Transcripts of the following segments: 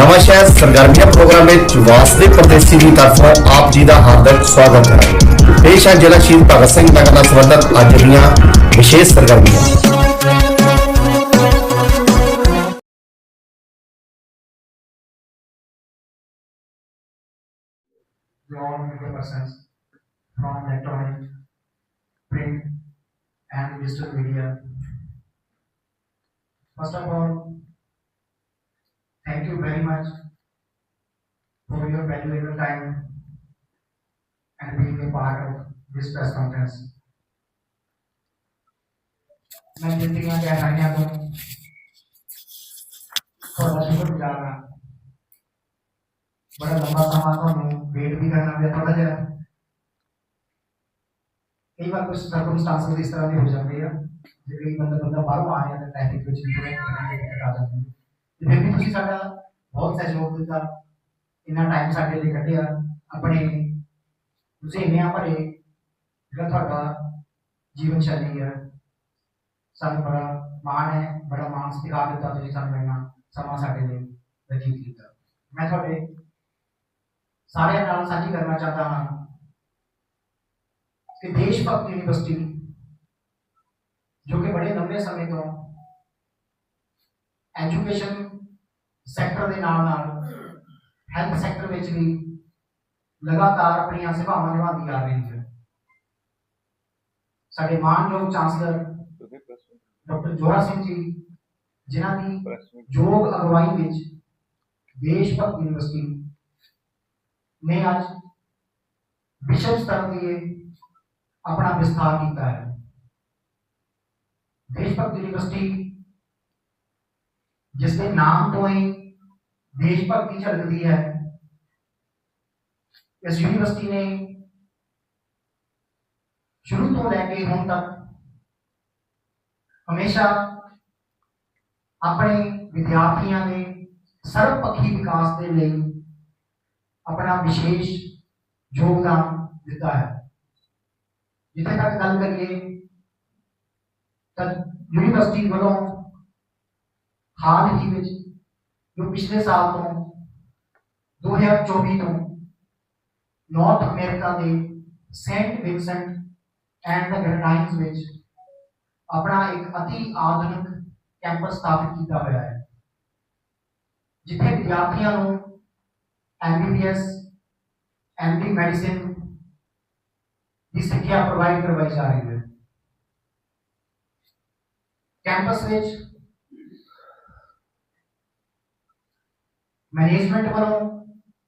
ਨਵਾਂ ਸ਼ਹਿਰ ਸਰਗਰਮੀਆਂ ਪ੍ਰੋਗਰਾਮ ਵਿੱਚ ਵਾਸਤਵਿਕ ਪ੍ਰਦੇਸ਼ੀ ਦੀ ਤਰਫੋਂ ਆਪ ਜੀ ਦਾ ਹਾਰਦਿਕ ਸਵਾਗਤ ਹੈ ਪੇਸ਼ ਹੈ ਜ਼ਿਲ੍ਹਾ ਸ਼ਹੀਦ ਭਗਤ ਸਿੰਘ ਨਗਰ ਨਾਲ ਸੰਬੰਧਿਤ ਅੱਜ ਦੀਆਂ ਵਿਸ਼ੇਸ਼ ਸਰਗਰਮੀਆਂ all media persons from electronic, print, and digital media. First of all, Thank you very much for your valuable time and being a part of this press conference. मैं ज़िंदगी में गहराइया को थोड़ा से जा रहा बड़ा लंबा समा तो वेट भी करना भी थोड़ा जरा कई बार कुछ सर्कमस्टांसेस इस तरह भी हो जाते हैं ज़िंदगी बंदा बंदा बाहरों आने ट्रैफ़िक में चिंता में आ जाती है ਤੇ ਫਿਰ ਵੀ ਤੁਸੀਂ ਸਾਡਾ ਬਹੁਤ ਸਹਿਯੋਗ ਦਿੱਤਾ ਇੰਨਾ ਟਾਈਮ ਸਾਡੇ ਲਈ ਕੱਢਿਆ ਆਪਣੇ ਜ਼ੇਨਿਆਂ ਭਰੇ ਜਿਹੜਾ ਤੁਹਾਡਾ ਜੀਵਨ ਸ਼ੈਲੀ ਹੈ ਸਾਨੂੰ ਬੜਾ ਮਾਣ ਹੈ ਬੜਾ ਮਾਣ ਸਤਿਕਾਰ ਦਿੱਤਾ ਤੁਸੀਂ ਸਾਨੂੰ ਇੰਨਾ ਸਮਾਂ ਸਾਡੇ ਲਈ ਬਤੀਤ ਕੀਤਾ ਮੈਂ ਤੁਹਾਡੇ ਸਾਰਿਆਂ ਨਾਲ ਸਾਂਝੀ ਕਰਨਾ ਚਾਹਤਾ ਹਾਂ ਕਿ ਦੇਸ਼ ਭਗਤ ਯੂਨੀਵਰਸਿਟੀ ਜੋ ਕਿ ਬੜੇ ਲੰਬੇ ਸਮੇਂ ਤੋਂ ਐਜੂਕੇਸ਼ਨ ਸੈਕਟਰ ਦੇ ਨਾਲ ਨਾਲ ਹੈਲਥ ਸੈਕਟਰ ਵਿੱਚ ਵੀ ਲਗਾਤਾਰ ਆਪਣੀਆਂ ਸੇਵਾਵਾਂ ਨਿਭਾਉਂਦੀ ਆ ਰਹੀ ਹੈ ਸਾਡੇ ਮਾਨਯੋਗ ਚਾਂਸਲਰ ਡਾਕਟਰ ਜੋਰਾ ਸਿੰਘ ਜੀ ਜਿਨ੍ਹਾਂ ਦੀ ਯੋਗ ਅਗਵਾਈ ਵਿੱਚ ਦੇਸ਼ ਭਗਤ ਯੂਨੀਵਰਸਿਟੀ ਨੇ ਅੱਜ ਵਿਸ਼ਵ ਸਤਰ ਤੇ ਆਪਣਾ ਵਿਸਥਾਰ ਕੀਤਾ ਹੈ ਦੇਸ਼ ਭਗਤ जिसने नाम तो ही देशभक्ति झलक दी है। इस यूनिवर्सिटी ने शुरू तो लैके हूँ तक हमेशा अपने विद्यार्थियों के सर्वपक्षी विकास के लिए अपना विशेष योगदान दिता है। जिथे तक गल करिए यूनिवर्सिटी वालों ਕਰੀਏ ਤਾਂ ਯੂਨੀਵਰਸਿਟੀ ਵੱਲੋਂ ਹਾਲ ਹੀ ਵਿੱਚ ਜੋ ਪਿਛਲੇ ਸਾਲ ਤੋਂ 2024 ਤੋਂ ਨਾਰਥ ਅਮਰੀਕਾ ਦੇ Saint Vincent and the Grenadines ਵਿੱਚ ਆਪਣਾ ਇੱਕ ਅਤੀ ਆਧੁਨਿਕ ਕੈਂਪਸ ਸਥਾਪਿਤ ਕੀਤਾ ਹੋਇਆ ਹੈ ਜਿੱਥੇ ਵਿਦਿਆਰਥੀਆਂ ਨੂੰ ਐਮਬੀਬੀਐਸ ਐਮਡੀ ਮੈਡੀਸਿਨ ਦੀ ਸਿੱਖਿਆ ਪ੍ਰੋਵਾਈਡ ਕਰਵਾਈ ਜਾ ਰਹੀ ਹੈ ਕੈਂਪਸ ਵਿੱਚ ਮੈਨੇਜਮੈਂਟ ਵੱਲੋਂ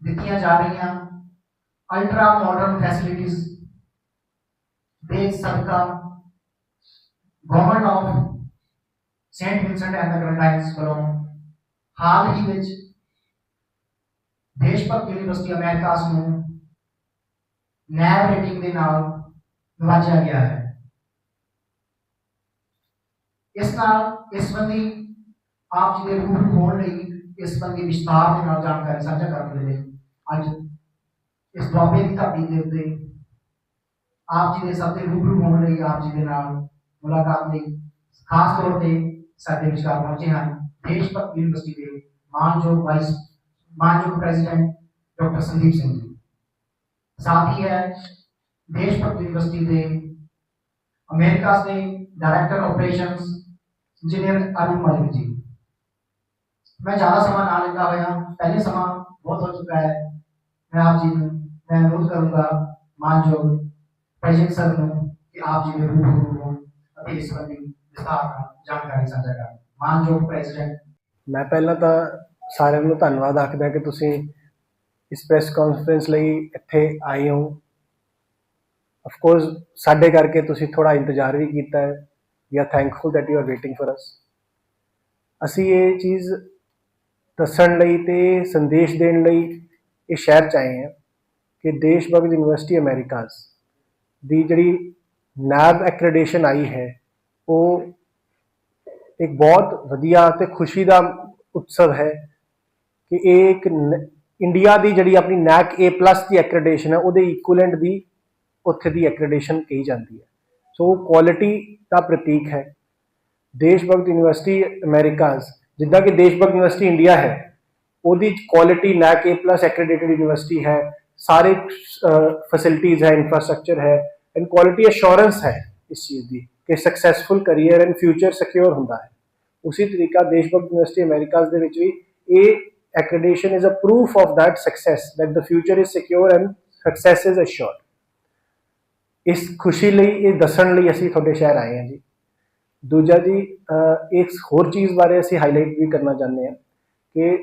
ਦਿੱਤੀਆਂ ਜਾ ਰਹੀਆਂ ਅਲਟਰਾ ਮਾਡਰਨ ਫੈਸਿਲਿਟੀਜ਼ ਦੇ ਸਦਕਾ government of Saint Vincent and the Grenadines ਵੱਲੋਂ ਹਾਲ ਹੀ ਵਿੱਚ ਦੇਸ਼ ਭਗਤ ਯੂਨੀਵਰਸਿਟੀ ਅਮਰੀਕਾਸ ਨੂੰ ਨੈਬ ਰੇਟਿੰਗ ਦੇ ਨਾਲ ਨਵਾਜਿਆ ਗਿਆ ਹੈ ਇਸ ਨਾਲ ਇਸ ਸੰਬੰਧੀ ਆਪ ਜੀ ਦੇ ਰੂਬਰੂ ਹੋਣ ਲਈ ਇਸ ਸੰਬੰਧੀ ਵਿਸਤਾਰ ਦੇ ਨਾਲ ਜਾਣਕਾਰੀ ਸਾਂਝਾ ਕਰਨ ਦੇ ਲਈ ਅੱਜ ਇਸ ਦੁਆਬੇ ਦੀ ਧਰਤੀ ਦੇ ਉੱਤੇ ਆਪ ਜੀ ਦੇ ਸਭ ਦੇ ਰੂਬਰੂ ਹੋਣ ਲਈ ਆਪ ਜੀ ਦੇ ਨਾਲ ਮੁਲਾਕਾਤ ਲਈ ਖਾਸ ਤੌਰ ਤੇ ਸਾਡੇ ਵਿਚਾਰ ਪਹੁੰਚੇ ਹਨ ਦੇਸ਼ ਭਗਤ ਯੂਨੀਵਰਸਿਟੀ ਦੇ ਮਾਨਯੋਗ ਵਾਈਸ ਮਾਨਯੋਗ ਪ੍ਰੈਜ਼ੀਡੈਂਟ ਡਾਕਟਰ ਸੰਦੀਪ ਸਿੰਘ ਜੀ ਸਾਥ ਹੀ ਹੈ ਦੇਸ਼ ਭਗਤ ਯੂਨੀਵਰਸਿਟੀ ਦੇ ਅਮਰੀਕਾ ਦੇ director operations engineer Arun Malik ji ਮੈਂ ਜ਼ਿਆਦਾ ਸਮਾਂ ਨਾ ਲੈਂਦਾ ਹੋਇਆ, ਪਹਿਲੇ ਸਮਾਂ ਬਹੁਤ ਹੋ ਚੁੱਕਾ ਹੈ। ਮੈਂ ਆਪ ਜੀ ਨੂੰ, ਮੈਂ ਅਨੁਰੋਧ ਕਰੂੰਗਾ ਮਾਨਯੋਗ ਪ੍ਰੈਜ਼ੀਡੈਂਟ ਸਰ ਨੂੰ ਕਿ ਆਪ ਜੀ ਦੇ ਰੂਬਰੂ ਹੋਣ ਅਤੇ ਇਸ ਸੰਬੰਧੀ ਵਿਸਥਾਰ ਨਾਲ ਜਾਣਕਾਰੀ ਸਾਂਝਾ ਕਰਨ। ਮਾਨਯੋਗ ਪ੍ਰੈਜ਼ੀਡੈਂਟ ਮੈਂ ਪਹਿਲਾਂ ਤਾਂ ਸਾਰਿਆਂ ਨੂੰ ਧੰਨਵਾਦ ਆਖਦਾ ਕਿ ਤੁਸੀਂ ਇਸ ਪ੍ਰੈਸ ਕਾਨਫਰੰਸ ਲਈ ਇੱਥੇ ਆਏ ਹੋ। ਆਫ ਕੋਰਸ ਸਾਡੇ ਕਰਕੇ ਤੁਸੀਂ ਥੋੜਾ ਇੰਤਜ਼ਾਰ ਵੀ ਕੀਤਾ ਹੈ। We are thankful that you are waiting for us ਅਸੀਂ ਇਹ ਚੀਜ਼ ਦੱਸਣ ਲਈ ਤੇ ਸੰਦੇਸ਼ ਦੇਣ ਲਈ ਇਹ ਸ਼ਹਿਰ ਚ ਆਏ ਹਾਂ ਕਿ ਦੇਸ਼ ਭਗਤ ਯੂਨੀਵਰਸਿਟੀ ਅਮਰੀਕਾਸ ਦੀ ਜਿਹੜੀ ਨੈਬ ਐਕ੍ਰੈਡੀਸ਼ਨ ਆਈ ਹੈ, ਉਹ ਇੱਕ ਬਹੁਤ ਵਧੀਆ ਤੇ ਖੁਸ਼ੀ ਦਾ ਉਤਸਵ ਹੈ ਕਿ ਇਹ ਇੱਕ ਨ- ਇੰਡੀਆ ਦੀ ਜਿਹੜੀ ਆਪਣੀ ਨੈਕ A+ ਦੀ ਐਕ੍ਰੈਡੀਸ਼ਨ ਹੈ, ਉਹਦੇ ਇਕੁਇਵਲੈਂਟ ਦੀ ਉੱਥੇ ਦੀ ਐਕ੍ਰੈਡੀਸ਼ਨ ਕਹੀ ਜਾਂਦੀ ਹੈ। ਸੋ ਕੁਆਲਿਟੀ ਦਾ ਪ੍ਰਤੀਕ ਹੈ। ਦੇਸ਼ ਭਗਤ ਯੂਨੀਵਰਸਿਟੀ ਅਮਰੀਕਾਸ ਜਿੱਦਾਂ ਕਿ ਦੇਸ਼ ਭਗਤ ਯੂਨੀਵਰਸਿਟੀ ਇੰਡੀਆ ਹੈ, ਉਹਦੀ quality NAAC A+ accredited university ਹੈ, ਸਾਰੇ ਫੈਸਿਲਿਟੀਜ਼ ਹੈ ਇਨਫਰਾਸਟ੍ਰਕਚਰ ਹੈ ਐਂਡ ਕੁਆਲਿਟੀ ਅਸ਼ੋਰੈਂਸ ਹੈ ਇਸ ਚੀਜ਼ ਦੀ ਕਿ successful career and future secure ਹੁੰਦਾ ਹੈ। ਉਸੇ ਤਰੀਕਾ ਦੇਸ਼ ਭਗਤ ਯੂਨੀਵਰਸਿਟੀ ਅਮਰੀਕਾਜ਼ ਦੇ ਵਿੱਚ ਵੀ ਇਹ accreditation is a proof of that success, that the future is secure and success is assured ਇਸ ਖੁਸ਼ੀ ਲਈ, ਇਹ ਦੱਸਣ ਲਈ ਅਸੀਂ ਤੁਹਾਡੇ ਸ਼ਹਿਰ ਆਏ ਹਾਂ ਜੀ। ਦੂਜਾ ਜੀ ਅਹ, ਇੱਕ ਹੋਰ ਚੀਜ਼ ਬਾਰੇ ਅਸੀਂ ਹਾਈਲਾਈਟ ਵੀ ਕਰਨਾ ਚਾਹੁੰਦੇ ਹਾਂ ਕਿ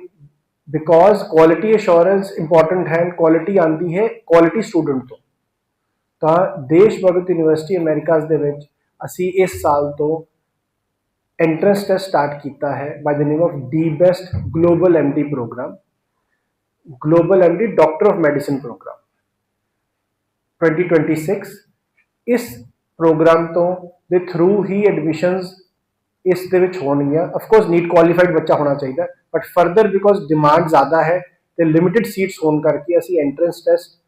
ਬਿਕੋਜ਼ ਕੁਆਲਿਟੀ ਅਸ਼ੋਰੈਂਸ ਇੰਪੋਰਟੈਂਟ ਹੈ ਕੁਆਲਿਟੀ ਆਂਦੀ ਹੈ ਕੁਆਲਿਟੀ ਸਟੂਡੈਂਟ ਤੋਂ ਤਾਂ ਦੇਸ਼ ਭਗਤ ਯੂਨੀਵਰਸਿਟੀ ਅਮਰੀਕਾਜ਼ ਦੇ ਵਿੱਚ ਅਸੀਂ ਇਸ ਸਾਲ ਤੋਂ ਐਂਟਰੈਂਸ ਟੈਸਟ ਸਟਾਰਟ ਕੀਤਾ ਹੈ by the name of the best global MD program global MD doctor of medicine program 2026 ਇਸ ਪ੍ਰੋਗਰਾਮ ਤੋਂ ਦੇ ਥਰੂ ਹੀ ਐਡਮਿਸ਼ਨਸ ਇਸ ਦੇ ਵਿੱਚ ਹੋਣਗੀਆਂ। ਆਫ ਕੋਰਸ ਨੀਟ ਕੁਆਲੀਫਾਈਡ ਬੱਚਾ ਹੋਣਾ ਚਾਹੀਦਾ ਬਟ ਫਰਦਰ ਬਿਕੋਜ਼ ਡਿਮਾਂਡ ਜ਼ਿਆਦਾ ਹੈ ਤੇ ਲਿਮਿਟਿਡ ਸੀਟਸ ਹੋਣ ਕਰਕੇ ਅਸੀਂ ਐਂਟਰੈਂਸ ਟੈਸਟ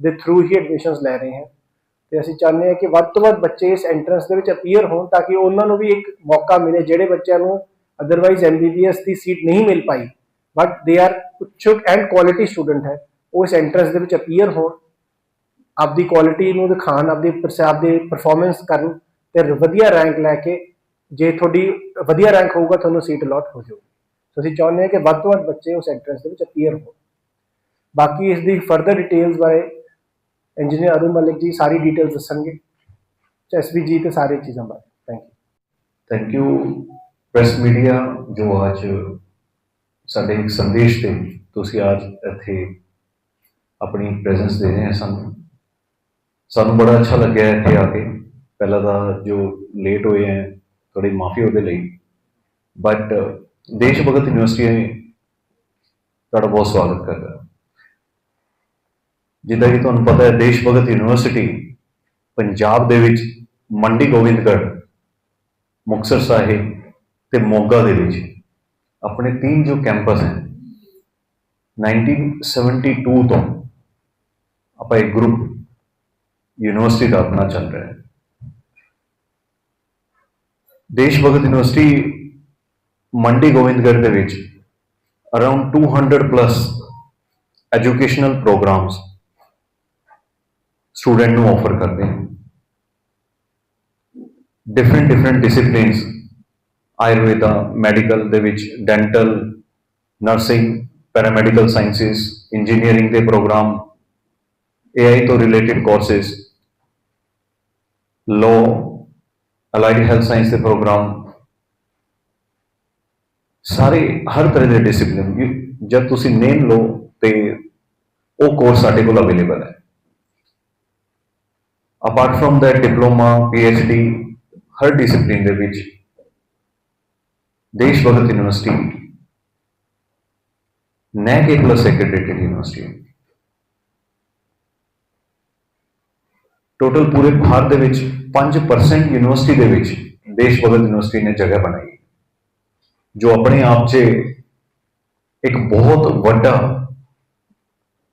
ਦੇ ਥਰੂ ਹੀ ਐਡਮਿਸ਼ਨਸ ਲੈ ਰਹੇ ਹਾਂ। ਤੇ ਅਸੀਂ ਚਾਹੁੰਦੇ ਹਾਂ ਕਿ ਵੱਧ ਤੋਂ ਵੱਧ ਬੱਚੇ ਇਸ ਐਂਟਰੈਂਸ ਦੇ ਵਿੱਚ ਅਪੀਅਰ ਹੋਣ ਤਾਂ ਕਿ ਉਹਨਾਂ ਨੂੰ ਵੀ ਇੱਕ ਮੌਕਾ ਮਿਲੇ ਜਿਹੜੇ ਬੱਚਿਆਂ ਨੂੰ ਅਦਰਵਾਈਜ਼ ਐਮਬੀਬੀਐਸ ਦੀ ਸੀਟ ਨਹੀਂ ਮਿਲ ਪਾਈ। ਬਟ ਦੇ ਆਰ ਉੱਚੁਕ ਐਂਡ ਕੁਆਲਿਟੀ ਸਟੂਡੈਂਟ ਹੈ, ਉਹ ਇਸ ਐਂਟਰੈਂਸ ਦੇ ਵਿੱਚ ਅਪੀਅਰ ਹੋਣ। ਆਪਦੀ ਕੁਆਲਿਟੀ ਨੂੰ ਦਿਖਾਣ ਆਪਦੀ ਪ੍ਰਸਾਬ ਦੀ ਪਰਫਾਰਮੈਂਸ ਕਰਨ ਤੇ ਵਧੀਆ ਰੈਂਕ ਲੈ ਕੇ ਜੇ ਤੁਹਾਡੀ ਵਧੀਆ ਰੈਂਕ ਹੋਊਗਾ, ਤੁਹਾਨੂੰ ਸੀਟ ਅਲਾਟ ਹੋ ਜਾਊਗੀ। ਸੋ ਅਸੀਂ ਚਾਹੁੰਦੇ ਹਾਂ ਕਿ ਵੱਧ ਤੋਂ ਵੱਧ ਬੱਚੇ ਉਸ ਐਂਟਰੈਂਸ ਦੇ ਵਿੱਚ ਅਪੀਅਰ ਹੋਣ। ਬਾਕੀ ਇਸ ਦੀ ਫਰਦਰ ਡਿਟੇਲਸ ਬਾਰੇ ਇੰਜੀਨੀਅਰ ਅਰੁਣ ਮਲਿਕ ਜੀ ਸਾਰੀ ਡਿਟੇਲਸ ਦੱਸਣਗੇ। ਐਸਬੀ ਤੇ ਸਾਰੀ ਚੀਜ਼ਾਂ ਬਾਰੇ। Thank you thank you press media ਜੋ ਅੱਜ ਸਾਡੇ ਇੱਕ ਸੰਦੇਸ਼ ਤੇ ਤੁਸੀਂ ਅੱਜ ਇੱਥੇ ਆਪਣੀ ਪ੍ਰੈਜ਼ੈਂਸ ਦੇ ਰਹੇ ਹੋ ਸਾਨੂੰ। ਸਾਨੂੰ ਬੜਾ ਅੱਛਾ ਲੱਗਿਆ ਇੱਥੇ ਆ ਕੇ। ਪਹਿਲਾਂ ਤਾਂ ਜੋ ਲੇਟ ਹੋਏ ਹੈ ਥੋੜੀ ਮਾਫੀ ਉਹਦੇ ਲਈ। ਬਟ ਦੇਸ਼ ਭਗਤ ਯੂਨੀਵਰਸਿਟੀ ਤੁਹਾਡਾ ਬਹੁਤ ਸਵਾਗਤ ਕਰਦਾ ਜਿੱਦਾਂ ਕਿ ਤੁਹਾਨੂੰ ਪਤਾ ਹੈ, ਦੇਸ਼ ਭਗਤ ਯੂਨੀਵਰਸਿਟੀ ਪੰਜਾਬ ਦੇ ਵਿੱਚ ਮੰਡੀ ਗੋਬਿੰਦਗੜ੍ਹ, ਮੁਕਤਸਰ ਸਾਹਿਬ ਤੇ ਮੋਗਾ ਦੇ ਵਿੱਚ। ਆਪਣੇ ਤਿੰਨ ਜੋ ਕੈਂਪਸ ਹਨ 1972 ਤੋਂ ਆਪਾਂ ਇੱਕ ਗਰੁੱਪ ਯੂਨੀਵਰਸਿਟੀ ਦਾ ਆਪਣਾ ਚੱਲ ਰਿਹਾ ਹੈ। ਦੇਸ਼ ਭਗਤ ਯੂਨੀਵਰਸਿਟੀ ਮੰਡੀ ਗੋਬਿੰਦਗੜ੍ਹ ਦੇ ਵਿੱਚ around 200 plus educational programs student ਨੂੰ ਆਫਰ ਕਰਦੇ ਹਨ। Different different disciplines Ayurveda medical ਦੇ ਵਿੱਚ dental nursing paramedical sciences engineering ਦੇ ਪ੍ਰੋਗਰਾਮ AI ਤੋਂ related courses law allied health science ਦੇ ਪ੍ਰੋਗਰਾਮ ਸਾਰੇ ਹਰ ਤਰ੍ਹਾਂ ਦੇ ਡਿਸਪਲਿਨ ਜਦ ਤੁਸੀਂ ਨੇਮ ਲਓ ਤੇ ਉਹ ਕੋਰਸ ਸਾਡੇ ਕੋਲ ਅਵੇਲੇਬਲ ਹੈ। Apart from that diploma PhD, ਹਰ ਡਿਸਪਲਿਨ ਦੇ ਵਿੱਚ Desh Bhagat university NAAC A plus accredited university total ਪੂਰੇ ਭਾਰਤ ਦੇ ਵਿੱਚ 5% ਯੂਨੀਵਰਸਿਟੀ ਦੇ ਵਿੱਚ ਦੇਸ਼ ਭਗਤ ਯੂਨੀਵਰਸਿਟੀ ਨੇ ਜਗ੍ਹਾ ਬਣਾਈ। ਜੋ ਆਪਣੇ ਆਪ 'ਚ ਇੱਕ ਬਹੁਤ ਵੱਡਾ,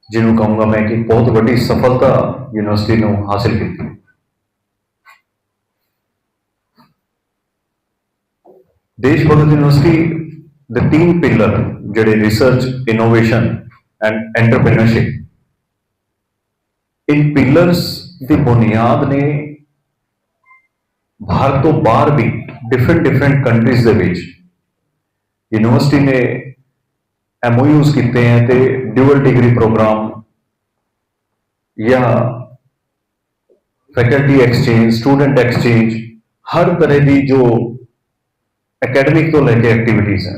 ਜਿਹਨੂੰ ਕਹੂੰਗਾ ਮੈਂ ਕਿ ਬਹੁਤ ਵੱਡੀ ਸਫਲਤਾ ਯੂਨੀਵਰਸਿਟੀ ਨੂੰ ਹਾਸਿਲ ਕੀਤੀ। ਦੇਸ਼ ਭਗਤ ਯੂਨੀਵਰਸਿਟੀ ਦੇ ਤਿੰਨ ਪਿਲਰ ਜਿਹੜੇ ਰਿਸਰਚ ਇਨੋਵੇਸ਼ਨ ਐਂਡ ਐਂਟਰਪ੍ਰੀਨਰਸ਼ਿਪ ਇਨ ਪਿਲਰਸ ਦੀ ਬੁਨਿਆਦ ਨੇ ਭਾਰਤ ਤੋਂ ਬਾਹਰ ਵੀ ਡਿਫਰੈਂਟ ਡਿਫਰੈਂਟ ਕੰਟਰੀਜ਼ ਦੇ ਵਿੱਚ ਯੂਨੀਵਰਸਿਟੀ ਨੇ ਐਮਓਯੂਜ਼ ਕੀਤੇ ਹੈ ਤੇ ਡਿਊਅਲ ਡਿਗਰੀ ਪ੍ਰੋਗਰਾਮ ਜਾਂ ਫੈਕਲਟੀ ਐਕਸਚੇਂਜ ਸਟੂਡੈਂਟ ਐਕਸਚੇਂਜ ਹਰ ਤਰ੍ਹਾਂ ਦੀ ਜੋ ਅਕੈਡਮਿਕ ਤੋਂ ਲੈ ਕੇ ਐਕਟੀਵਿਟੀਜ਼ ਹੈ,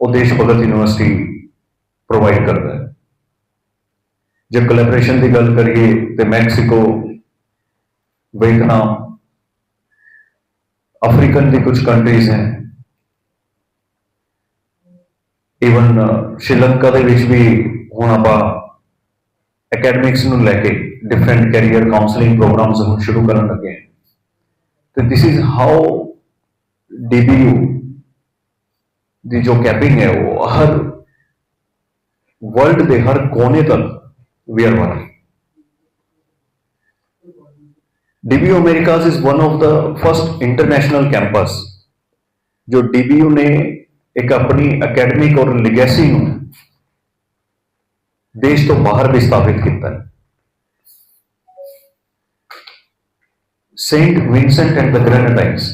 ਉਹ ਦੇਸ਼ ਭਗਤ ਯੂਨੀਵਰਸਿਟੀ ਪ੍ਰੋਵਾਈਡ ਕਰਦਾ ਹੈ। ਜੇ ਕੋਲੈਬੋਰੇਸ਼ਨ ਦੀ ਗੱਲ ਕਰੀਏ ਤੇ ਮੈਕਸੀਕੋ ਵੀਅਤਨਾਮ ਅਫਰੀਕਨ ਦੀ ਕੁਝ ਕੰਟਰੀਜ਼ ਹੈ। ਈਵਨ ਸ਼੍ਰੀਲੰਕਾ ਦੇ ਵਿੱਚ ਵੀ ਹੁਣ ਆਪਾਂ ਅਕੈਡਮਿਕਸ ਨੂੰ ਲੈ ਕੇ ਡਿਫਰੈਂਟ ਕੈਰੀਅਰ ਕਾਉਂਸਲਿੰਗ ਪ੍ਰੋਗਰਾਮਸ ਹੁਣ ਸ਼ੁਰੂ ਕਰਨ ਲੱਗੇ ਹਾਂ। ਤੇ ਥਿਸ ਇਜ਼ ਹਾਊ DBU ਦੀ ਜੋ ਕੈਪਿੰਗ ਹੈ, ਉਹ ਹਰ ਵਰਲਡ ਦੇ ਹਰ ਕੋਨੇ ਤੱਕ we are working DBU Americas is one of the first international campus ਜੋ DBU ਨੇ ਇੱਕ ਆਪਣੀ ਅਕੈਡਮਿਕ ਔਰ ਲੈਗੇਸੀ ਨੂੰ ਦੇਸ਼ ਤੋਂ ਬਾਹਰ ਵੀ ਸਥਾਪਿਤ ਕੀਤਾ ਹੈ Saint Vincent and the Grenadines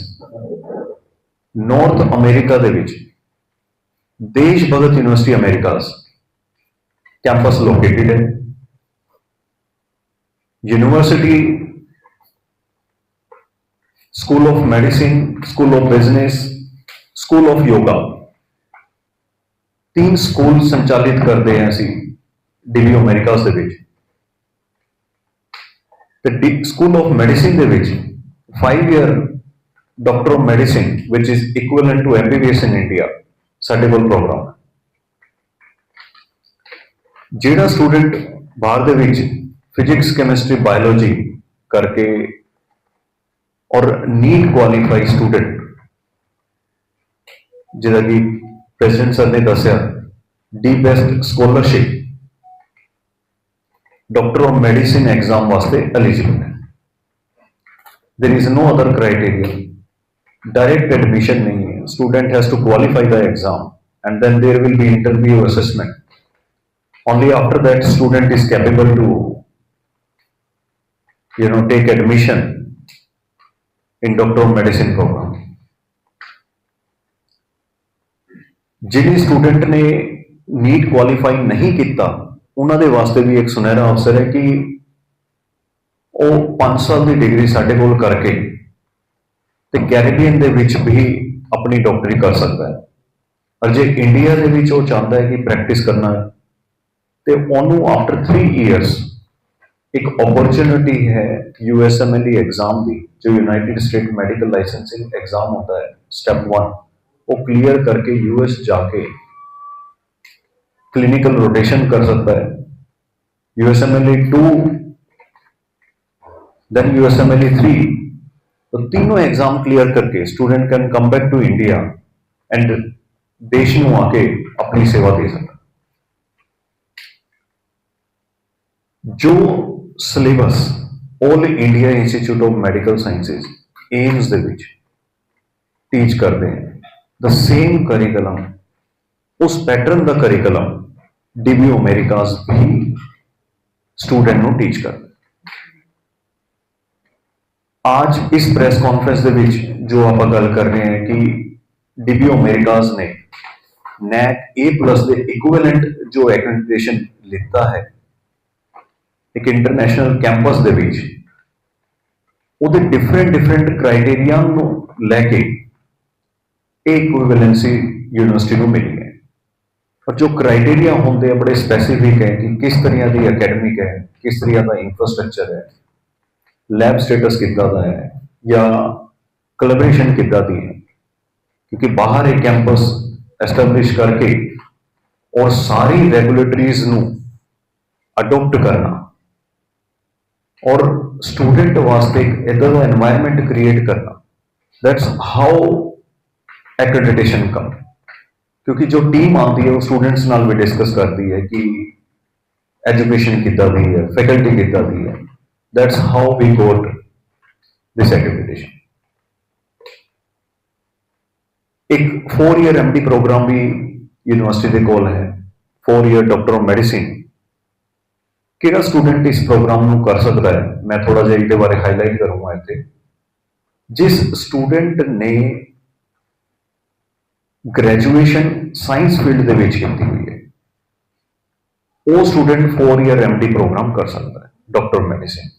North America ਦੇ ਵਿੱਚ Desh Bhagat university Americas campus located ਹੈ university school of medicine school of business school of yoga तीन ਸਕੂਲ ਸੰਚਾਲਿਤ ਕਰਦੇ ਹਾਂ ਅਸੀਂ ਡਿਲੀ ਅਮਰੀਕਾਸ ਦੇ ਵਿੱਚ ਤੇ ਡੀ ਸਕੂਲ ਆਫ ਮੈਡੀਸਿਨ ਦੇ ਵਿੱਚ 5 year doctor of medicine which is equivalent to MBBS in India ਸਾਡੇ ਕੋਲ ਪ੍ਰੋਗਰਾਮ ਹੈ ਜਿਹੜਾ ਸਟੂਡੈਂਟ ਬਾਹਰ ਦੇ ਵਿੱਚ ਫਿਜ਼ਿਕਸ ਕੈਮਿਸਟਰੀ ਬਾਇਓਲੋਜੀ ਕਰਕੇ ਔਰ ਨੀਟ ਕੁਆਲੀਫਾਈ ਸਟੂਡੈਂਟ ਜਿਹਦਾ ਕਿ ਪ੍ਰੈਜ਼ੀਡੈਂਟ ਸਰ ਨੇ ਦੱਸਿਆ the best scholarship doctor of medicine exam ਵਾਸਤੇ ਐਲੀਜੀਬਲ ਹੈ there is no other criteria direct admission nahi hai student has to qualify the exam and then there will be interview assessment only after that student is capable to you know take admission in doctor of medicine program ਜਿਹੜੇ student ਨੇ NEET qualify ਨਹੀਂ ਕੀਤਾ, ਉਹਨਾਂ ਦੇ ਵਾਸਤੇ ਵੀ ਇੱਕ ਸੁਨਹਿਰਾ ਅਵਸਰ ਹੈ ਕਿ ਉਹ 5 ਸਾਲ ਦੀ ਡਿਗਰੀ ਸਾਡੇ ਕੋਲ ਕਰਕੇ ਤੇ ਕੈਰੀਬੀਅਨ ਦੇ ਵਿੱਚ ਵੀ ਆਪਣੀ ਡਾਕਟਰੀ ਕਰ ਸਕਦਾ ਹੈ। ਔਰ ਜੇ ਇੰਡੀਆ ਦੇ ਵਿੱਚ ਉਹ ਚਾਹੁੰਦਾ ਹੈ ਕਿ ਪ੍ਰੈਕਟਿਸ ਕਰਨਾ ਹੈ ਤੇ ਉਹਨੂੰ ਆਫਟਰ 3 ਇਅਰਸ एक अपॉर्चुनिटी है कि एग्ज़ाम भी, जो United State medical licensing exam होता है स्टेप वन वो क्लियर करके यूएस जाके क्लिनिकल रोटेशन कर सकता है। USMLE two then USMLE three तो तीनों एग्ज़ाम क्लियर करके student can come back to India and देश में आके अपनी सेवा दे सकता जो syllabus 올 India Institute of Medical Sciences AIIMS ਦੇ ਵਿੱਚ ਟੀਚ ਕਰਦੇ ਹਨ ਦ ਸੇਮ ਕਰਿਕੂਲਮ ਉਸ ਪੈਟਰਨ ਦਾ ਕਰਿਕੂਲਮ ਡੀਬੀ ਅਮਰੀਕਾਸ ਵੀ ਸਟੂਡੈਂਟ ਨੂੰ ਟੀਚ ਕਰਦਾ ਅੱਜ ਇਸ ਪ੍ਰੈਸ ਕਾਨਫਰੰਸ ਦੇ ਵਿੱਚ ਜੋ ਆਪਾਂ ਗੱਲ ਕਰ ਰਹੇ ਹਾਂ ਕਿ ਡੀਬੀ ਅਮਰੀਕਾਸ ਨੇ ਨੈਕ A+ ਦੇ ਇਕੁਇਵਲੈਂਟ ਜੋ ਐਕ੍ਰੈਡੀਟੇਸ਼ਨ ਲਿੱਤਾ ਹੈ ਇੱਕ ਇੰਟਰਨੈਸ਼ਨਲ ਕੈਂਪਸ ਦੇ ਵਿੱਚ, ਉਹਦੇ ਡਿਫਰੈਂਟ ਡਿਫਰੈਂਟ ਕ੍ਰਾਈਟੇਰੀਆ ਨੂੰ ਲੈ ਕੇ ਇਹ ਇਕੁਇਵਲੈਂਸੀ ਯੂਨੀਵਰਸਿਟੀ ਨੂੰ ਮਿਲੀ ਹੈ। ਪਰ ਜੋ ਕ੍ਰਾਈਟੇਰੀਆ ਹੁੰਦੇ ਆ, ਬੜੇ ਸਪੈਸੀਫਿਕ ਹੈ ਕਿ ਕਿਸ ਤਰ੍ਹਾਂ ਦੀ ਅਕੈਡਮਿਕ ਹੈ, ਕਿਸ ਤਰ੍ਹਾਂ ਦਾ ਇਨਫਰਾਸਟ੍ਰਕਚਰ ਹੈ ਲੈਬ ਸਟੇਟਸ ਕਿੱਦਾਂ ਦਾ ਹੈ, ਜਾਂ ਕੋਲੈਬੋਰੇਸ਼ਨ ਕਿੱਦਾਂ ਦੀ ਹੈ। ਕਿਉਂਕਿ ਬਾਹਰ ਇਹ ਕੈਂਪਸ ਐਸਟੈਬਲਿਸ਼ ਕਰਕੇ ਔਰ ਸਾਰੀ ਰੈਗੂਲੇਟਰੀਜ਼ ਨੂੰ ਅਡਾਪਟ ਕਰਨਾ और स्टूडेंट वास्ते इधर एनवायरमेंट क्रिएट करना। दैट्स हाउ एक्रेडिटेशन कम क्योंकि जो टीम आती है, वो स्टूडेंट्स नाल भी डिस्कस करती है कि एजुकेशन कितना दी है फैकल्टी कितना दी है। That's how we got this accreditation एक four year M D program भी यूनिवर्सिटी के कोल है। Four year doctor of medicine ਕਿਹੜਾ ਸਟੂਡੈਂਟ ਇਸ ਪ੍ਰੋਗਰਾਮ ਨੂੰ ਕਰ ਸਕਦਾ ਹੈ ਮੈਂ ਥੋੜਾ ਜਿਹਾ ਇਹਦੇ ਬਾਰੇ ਹਾਈਲਾਈਟ ਕਰੂੰਗਾ ਇੱਥੇ ਜਿਸ ਸਟੂਡੈਂਟ ਨੇ ਗ੍ਰੈਜੂਏਸ਼ਨ ਸਾਇੰਸ ਫੀਲਡ ਦੇ ਵਿੱਚ ਕੀਤੀ ਹੋਈ ਹੈ ਉਹ ਸਟੂਡੈਂਟ 4 ਇਅਰ ਐਮਡੀ ਪ੍ਰੋਗਰਾਮ ਕਰ ਸਕਦਾ ਹੈ ਡਾਕਟਰ ਮੈਡੀਸਿਨ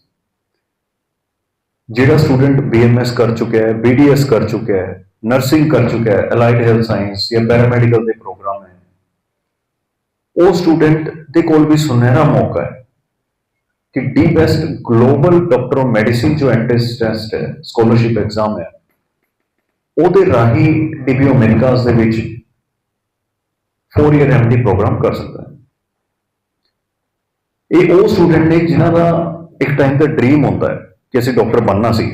ਜਿਹੜਾ ਸਟੂਡੈਂਟ ਬੀਐਮਐਸ ਕਰ ਚੁੱਕਿਆ ਹੈ ਬੀਡੀਐਸ ਕਰ ਚੁੱਕਿਆ ਹੈ ਨਰਸਿੰਗ ਕਰ ਚੁੱਕਿਆ ਹੈ ਅਲਾਈਡ ਹੈਲਥ ਸਾਇੰਸ ਜਾਂ ਪੈਰਾਮੈਡੀਕਲ ਦੇ ਪ੍ਰੋਗਰਾਮ ਹੈ ਉਹ ਸਟੂਡੈਂਟ ਦੇ ਕੋਲ ਵੀ ਸੁਨਹਿਰਾ ਮੌਕਾ ਹੈ ਕਿ the best global doctor of medicine ਜੋ ਐਂਟਰੈਂਸ ਟੈਸਟ ਹੈ ਸਕਾਲਰਸ਼ਿਪ ਐਗਜ਼ਾਮ ਹੈ, ਉਹਦੇ ਰਾਹੀਂ ਡੀਬੀ ਅਮਰੀਕਾਸ ਦੇ ਵਿੱਚ 4 ਇਅਰ ਐਮਡੀ ਪ੍ਰੋਗਰਾਮ ਕਰ ਸਕਦਾ ਹੈ। ਇਹ ਉਹ ਸਟੂਡੈਂਟ ਨੇ ਜਿਨ੍ਹਾਂ ਦਾ ਇੱਕ ਟਾਈਮ ਦਾ ਡ੍ਰੀਮ ਹੁੰਦਾ ਹੈ ਕਿ ਅਸੀਂ ਡਾਕਟਰ ਬਣਨਾ ਸੀ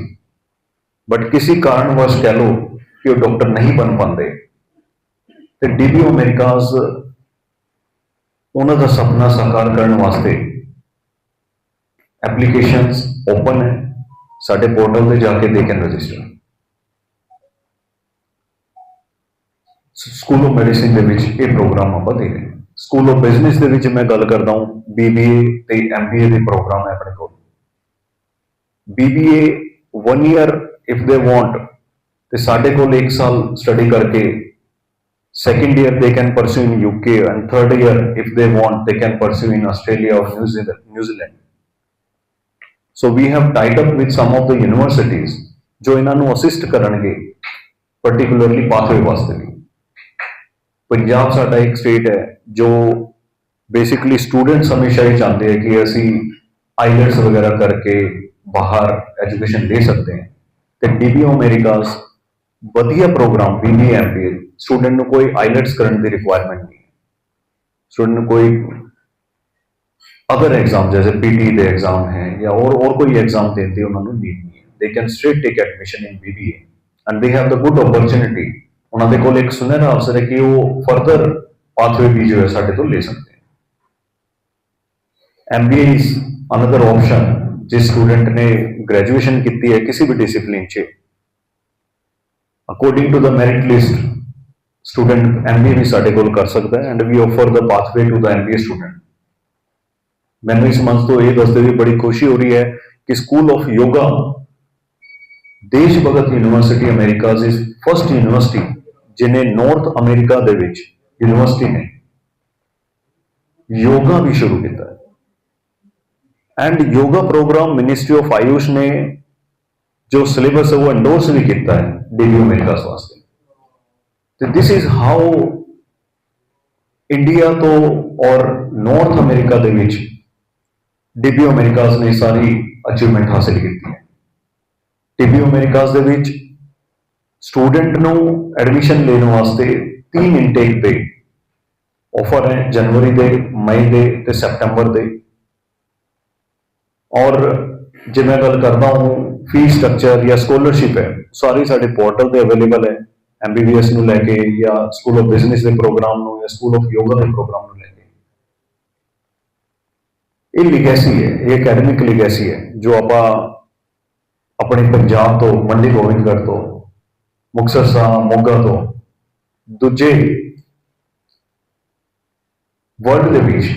ਬਟ ਕਿਸੇ ਕਾਰਨ ਵਸ ਕਹਿ ਲੋ ਕਿ ਉਹ ਡਾਕਟਰ ਨਹੀਂ ਬਣ ਪਾਉਂਦੇ। ਤੇ ਡੀਬੀ ਅਮਰੀਕਾਸ ਉਹਨਾਂ ਦਾ ਸੁਪਨਾ ਸਾਕਾਰ ਕਰਨ ਵਾਸਤੇ ਐਪਲੀਕੇਸ਼ਨਸ ਓਪਨ ਹੈ। ਸਾਡੇ ਪੋਰਟਲ ਤੇ ਜਾ ਕੇ they can register school of medicine ਦੇ ਵਿੱਚ ਇਹ ਪ੍ਰੋਗਰਾਮ ਆਪਾਂ ਦੇ ਰਹੇ ਸਕੂਲ ਆਫ ਬਿਜ਼ਨਸ ਦੇ ਵਿੱਚ ਮੈਂ ਗੱਲ ਕਰਦਾ ਹਾਂ। BBA ਤੇ MBA ਦੇ ਪ੍ਰੋਗਰਾਮ ਹੈ ਆਪਣੇ ਕੋਲ। BBA 1 year if they want ਤੇ ਸਾਡੇ ਕੋਲ 1 ਸਾਲ ਸਟੱਡੀ ਕਰਕੇ second year they can pursue in UK and third year if they want they can pursue in Australia or New Zealand New Zealand so we have tied up with some of the universities ਜੋ ਇਹਨਾਂ ਨੂੰ assist ਕਰਨਗੇ particularly pathway ਵਾਸਤੇ ਵੀ ਪੰਜਾਬ ਸਾਡਾ ਇੱਕ state ਹੈ ਜੋ basically students ਹਮੇਸ਼ਾ ਇਹ ਚਾਹੁੰਦੇ ਆ ਕਿ ਅਸੀਂ ਆਈਲੈਂਡਸ ਵਗੈਰਾ ਕਰਕੇ ਬਾਹਰ ਐਜੂਕੇਸ਼ਨ ਲੈ ਸਕਦੇ ਹਾਂ ਤੇ ਡੀਬੀਓ ਅਮਰੀਕਾਸ ਵਧੀਆ ਪ੍ਰੋਗਰਾਮ ਵੀ ਨਹੀਂ ਐਮਬੀਏ ਸਟੂਡੈਂਟ ਨੂੰ ਕੋਈ ਆਈਲੈਂਡਸ ਕਰਨ ਦੀ ਰਿਕੁਆਇਰਮੈਂਟ ਨਹੀਂ ਸਟੂਡੈਂਟ ਨੂੰ ਕੋਈ कोई अदर एग्जाम जैसे पीटी ਦੇ एग्जाम है या और और कोई एग्जाम देते ਉਹਨਾਂ ਨੂੰ ਨੀਡ ਨਹੀਂ ਹੈ they can straight take admission in BBA and they have the good opportunity ਉਹਨਾਂ ਦੇ ਕੋਲ ਇੱਕ ਸੁਨਹਿਰਾ ਅਵਸਰ ਹੈ ਕਿ ਉਹ ਫਰਦਰ ਪਾਥਵੇ ਵੀ ਜੋ ਹੈ ਸਾਡੇ ਤੋਂ ਲੈ ਸਕਦੇ ਹੈ MBA is another option ਜਿਸ ਸਟੂਡੈਂਟ ਨੇ ਗ੍ਰੈਜੂਏਸ਼ਨ ਕੀਤੀ ਹੈ ਕਿਸੇ ਵੀ ਡਿਸਪਲਿਨ 'ਚ according to the merit list student MBA ਵੀ ਸਾਡੇ ਕੋਲ ਕਰ ਸਕਦਾ ਹੈ and we offer the pathway to the MBA student ਮੈਨੂੰ ਇਸ ਮੰਚ ਤੋਂ ਇਹ ਦੱਸਦੇ ਵੀ ਬੜੀ ਖੁਸ਼ੀ ਹੋ ਰਹੀ ਹੈ ਕਿ school of yoga Desh Bhagat university America ਇਸ ਫਰਸਟ ਯੂਨੀਵਰਸਿਟੀ ਜਿਨੇ ਨਾਰਥ ਅਮਰੀਕਾ ਦੇ ਵਿੱਚ ਯੂਨੀਵਰਸਿਟੀ ਨੇ ਯੋਗਾ ਵੀ ਸ਼ੁਰੂ ਕੀਤਾ ਹੈ and yoga program ministry of Ayush ਨੇ ਜੋ ਸਿਲੇਬਸ ਹੈ ਉਹ ਐਂਡੋਰਸ ਵੀ ਕੀਤਾ ਹੈ ਡੀਬੀ ਅਮਰੀਕਾ ਵਾਸਤੇ ਤੇ ਦਿਸ ਇਜ਼ ਹਾਊ ਇੰਡੀਆ ਤੋਂ ਔਰ ਨਾਰਥ ਅਮਰੀਕਾ ਦੇ ਵਿੱਚ ਡੀਬੀ ਅਮਰੀਕਾਸ ਨੇ ਸਾਰੀ ਅਚੀਵਮੈਂਟ ਹਾਸਲ ਕੀਤੀ ਹੈ। ਡੀਬੀ ਅਮਰੀਕਾਸ ਦੇ ਵਿੱਚ ਸਟੂਡੈਂਟ ਨੂੰ ਐਡਮਿਸ਼ਨ ਲੈਣ ਵਾਸਤੇ ਤਿੰਨ ਇਨਟੇਕ ਦੇ ਆਫਰ ਹੈ, ਜਨਵਰੀ ਦੇ, ਮਈ ਦੇ ਤੇ ਸਤੰਬਰ ਦੇ। ਔਰ ਜੇ ਮੈਂ ਗੱਲ ਕਰਦਾ ਹਾਂ, ਫੀਸ ਸਟਰਕਚਰ ਜਾਂ ਸਕਾਲਰਸ਼ਿਪ ਹੈ, ਸਾਰੀ ਸਾਡੇ ਪੋਰਟਲ ਤੇ ਅਵੇਲੇਬਲ ਹੈ। ਐਮਬੀਬੀਐਸ ਨੂੰ ਲੈ ਕੇ ਜਾਂ ਸਕੂਲ ਆਫ ਬਿਜ਼ਨਸ ਦੇ ਪ੍ਰੋਗਰਾਮ ਨੂੰ ਜਾਂ ਸਕੂਲ ਆਫ ਯੋਗਾ ਦੇ ਪ੍ਰੋਗਰਾਮ ਨੂੰ ਲੈ ਕੇ। ਇਹ ਲਿਗੇਸੀ ਹੈ ਇਹ ਅਕੈਡਮਿਕ ਲਿਗੇਸੀ ਹੈ ਜੋ ਆਪਾਂ ਆਪਣੇ ਪੰਜਾਬ ਤੋਂ ਮੰਡੀ ਗੋਬਿੰਦਗੜ੍ਹ ਤੋਂ ਮੁਕਤਸਰ ਸਾਹਿਬ ਮੋਗਾ ਤੋਂ ਦੂਜੇ ਵਰਲਡ ਦੇ ਵਿੱਚ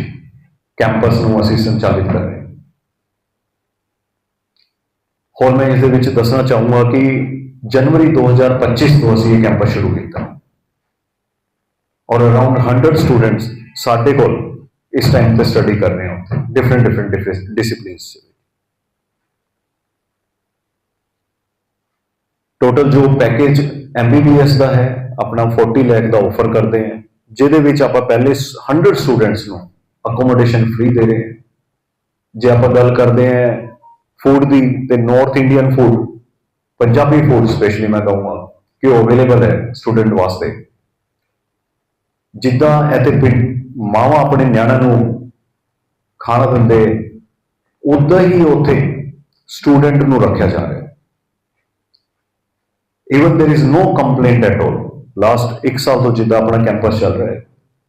ਕੈਂਪਸ ਨੂੰ ਅਸੀਂ ਸੰਚਾਲਿਤ ਕਰ ਰਹੇ ਹਾਂ ਹੋਰ ਮੈਂ ਇਸ ਦੇ ਵਿੱਚ ਦੱਸਣਾ ਚਾਹੂੰਗਾ ਕਿ ਜਨਵਰੀ 2025 ਤੋਂ ਅਸੀਂ ਇਹ ਕੈਂਪਸ ਸ਼ੁਰੂ ਕੀਤਾ ਔਰ ਅਰਾਊਂਡ 100 ਸਟੂਡੈਂਟਸ ਸਾਡੇ ਕੋਲ ਇਸ ਟਾਈਮ ਤੇ ਸਟੱਡੀ ਕਰ ਰਹੇ ਹਨ ਡਿਫਰੈਂਟ ਡਿਫਰੈਂਟ ਡਿਸਪਲਿਨਸ ਟੋਟਲ ਜੋ ਪੈਕੇਜ ਐਮਬੀਬੀਐਸ ਦਾ ਹੈ, ਆਪਣਾ 40 ਲੱਖ ਦਾ ਆਫਰ ਕਰਦੇ ਹਾਂ, ਜਿਹਦੇ ਵਿੱਚ ਆਪਾਂ ਪਹਿਲੇ 100 ਸਟੂਡੈਂਟਸ ਨੂੰ ਅਕੋਮੋਡੇਸ਼ਨ ਫ੍ਰੀ ਦੇ ਰਹੇ ਹਾਂ। ਜੇ ਆਪਾਂ ਗੱਲ ਕਰਦੇ ਹਾਂ ਫੂਡ ਦੀ, ਤੇ North Indian food Punjabi food specially ਮੈਂ ਕਹੂੰਗਾ ਕਿ ਉਹ ਅਵੇਲੇਬਲ ਹੈ ਸਟੂਡੈਂਟ ਵਾਸਤੇ। ਜਿੱਦਾਂ ਇੱਥੇ ਪਿੰਡ ਮਾਵਾਂ ਆਪਣੇ ਨਿਆਣਿਆਂ ਨੂੰ ਖਾਣਾ ਦਿੰਦੇ ਉਦਾਂ ਹੀ ਉੱਥੇ ਸਟੂਡੈਂਟ ਨੂੰ ਰੱਖਿਆ ਜਾ ਰਿਹਾ ਹੈ even there is no complaint at all last 1 ਸਾਲ ਤੋਂ ਜਿੱਦਾਂ ਆਪਣਾ ਕੈਂਪਸ ਚੱਲ ਰਿਹਾ ਹੈ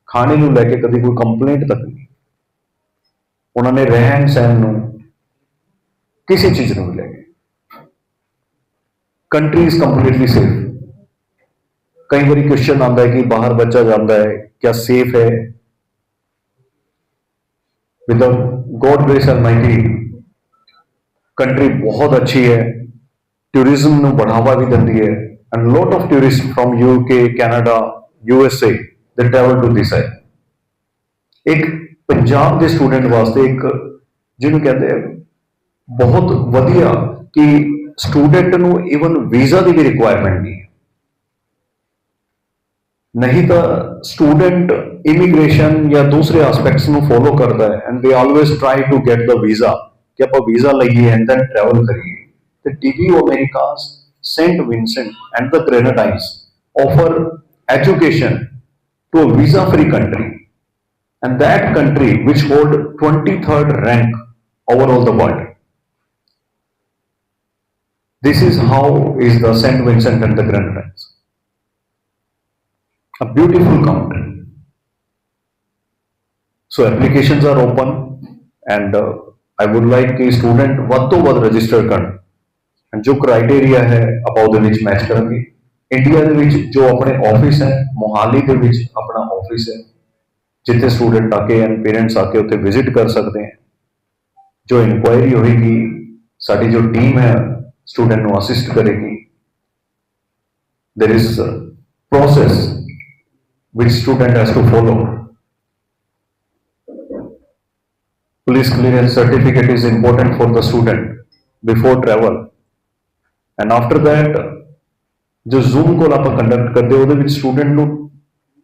ਖਾਣੇ ਨੂੰ ਲੈ ਕੇ ਕਦੀ ਕੋਈ ਕੰਪਲੇਂਟ ਤੱਕ ਨਹੀਂ ਉਹਨਾਂ ਨੇ ਰਹਿਣ ਸਹਿਣ ਨੂੰ ਕਿਸੇ ਚੀਜ਼ ਨੂੰ ਵੀ ਲੈ ਕੇ ਕੰਟਰੀ ਇਜ਼ ਕੰਪਲੀਟਲੀ ਸੇਫ ਕਈ ਵਾਰੀ ਕੁਐਸਚਨ ਆਉਂਦਾ ਹੈ ਕਿ ਬਾਹਰ ਬੱਚਾ ਜਾਂਦਾ ਹੈ ਕਿਆ ਸੇਫ ਹੈ With God grace almighty country ਬਹੁਤ ਅੱਛੀ ਹੈ ਟੂਰਿਜ਼ਮ ਨੂੰ ਬੜਾਵਾ ਵੀ ਦਿੰਦੀ ਹੈ and lot of tourist from UK Canada USA they travel to this side ਇੱਕ ਪੰਜਾਬ ਦੇ ਸਟੂਡੈਂਟ ਵਾਸਤੇ ਇੱਕ ਜਿਹਨੂੰ ਕਹਿੰਦੇ ਆ ਬਹੁਤ ਵਧੀਆ ਕਿ ਸਟੂਡੈਂਟ ਨੂੰ ਇਵਨ ਵੀਜ਼ਾ ਦੀ ਵੀ ਰਿਕੁਆਇਰਮੈਂਟ ਨਹੀਂ ਹੈ ਨਹੀਂ ਤਾਂ ਸਟੂਡੈਂਟ ਇਮੀਗ੍ਰੇਸ਼ਨ ਜਾਂ ਦੂਸਰੇ ਐਸਪੈਕਟਸ ਨੂੰ ਫੋਲੋ ਕਰਦਾ ਹੈ and they always try to get the visa ਕਿ ਆਪਾਂ ਵੀਜ਼ਾ ਲਈਏ ਐਂਡ ਦੈਨ ਟਰੈਵਲ ਕਰੀਏ ਤੇ DBU Americas Saint Vincent and the Grenadines offer education to a visa free country and that country which hold 23rd rank overall the world this is how is the st vincent and the grenadines a beautiful country so applications are open and uh, i would like ਕਿ student ਵੱਧ ਤੋਂ ਵੱਧ register ਕਰਨ and ਜੋ criteria ਹੈ ਆਪਾਂ ਉਹਦੇ ਵਿੱਚ ਮੈਚ ਕਰਾਂਗੇ ਇੰਡੀਆ ਦੇ ਵਿੱਚ ਜੋ ਆਪਣੇ ਆਫਿਸ ਹੈ ਮੋਹਾਲੀ ਦੇ ਵਿੱਚ ਆਪਣਾ ਆਫਿਸ ਹੈ ਜਿੱਥੇ ਸਟੂਡੈਂਟ ਆ ਕੇ ਐਂਡ ਪੇਰੈਂਟਸ ਆ ਕੇ ਉੱਥੇ ਵਿਜ਼ਿਟ ਕਰ ਸਕਦੇ ਹੈ ਜੋ ਇਨਕੁਆਇਰੀ ਹੋਏਗੀ ਸਾਡੀ ਜੋ ਟੀਮ ਹੈ ਸਟੂਡੈਂਟ ਨੂੰ ਅਸਿਸਟ ਕਰੇਗੀ there is a process which student has to follow. Police clearance certificate is important for the student before travel. And after that, ਜੋ ਜ਼ੂਮ ਕੋਲ ਆਪਾਂ ਕੰਡਕਟ ਕਰਦੇ ਉਹਦੇ ਵਿੱਚ ਸਟੂਡੈਂਟ ਨੂੰ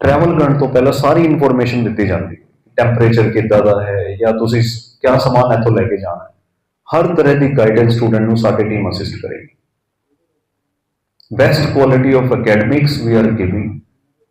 ਟਰੈਵਲ ਕਰਨ ਤੋਂ ਪਹਿਲਾਂ ਸਾਰੀ ਇਨਫੋਰਮੇਸ਼ਨ ਦਿੱਤੀ ਜਾਂਦੀ ਟੈਂਪਰੇਚਰ ਕਿੱਦਾਂ ਦਾ ਹੈ ਜਾਂ ਤੁਸੀਂ ਕਿਆ ਸਮਾਨ ਇੱਥੋਂ ਲੈ ਕੇ ਜਾਣਾ ਹੈ ਹਰ ਤਰ੍ਹਾਂ ਦੀ ਗਾਈਡੈਂਸ ਸਟੂਡੈਂਟ ਨੂੰ ਸਾਡੀ ਟੀਮ ਅਸਿਸਟ ਕਰੇਗੀ best quality of academics we are giving